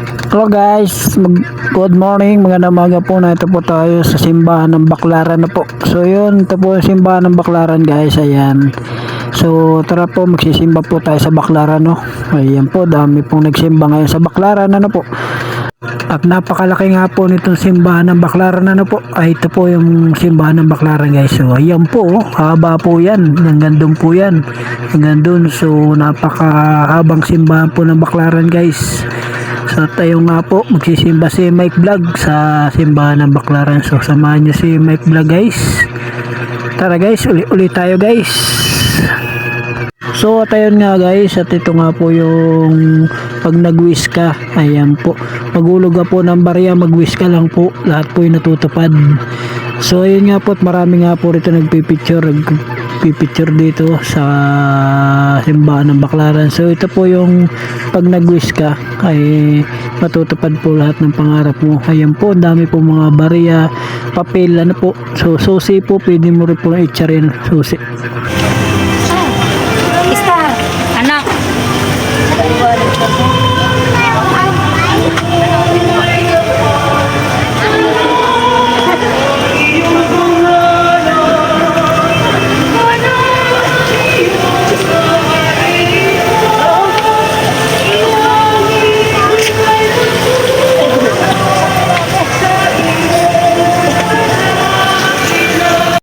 Hello guys, good morning, magandang umaga po na ito po tayo sa simbahan ng Baklaran na po. So yun, ito po yung simbahan ng Baklaran guys, ayan. So tara po, magsisimba po tayo sa Baklaran no. Ayan po, dami pong nagsimba ngayon sa Baklaran ano po. At napakalaki nga po nitong simbahan ng Baklaran ano po. Ay ito po yung simbahan ng Baklaran guys. So ayan po, oh, haba po yan. Hanggang doon po yan. Hanggang doon. So napakahabang simbahan po ng Baklaran guys. So tayo nga po, magsisimba si Mike Vlog sa simbahan ng Baklaran. So samahan nyo si Mike Vlog guys. Tara guys, uli-uli tayo guys. So at ayun nga guys, at ito nga po yung pag nag-wish ka, ayan po. Magulog ka po ng barya, mag-wish ka lang po. Lahat po yung natutupad. So ayun nga po at marami nga po rito nagpipicture, nagpipicture dito sa simbahan ng Baklaran. So ito po yung pag nag-wish ka ay matutupad po lahat ng pangarap mo. Ayan po, dami po mga barya, papel, ano po. So susi po, pwede mo rin po itcha rin susi.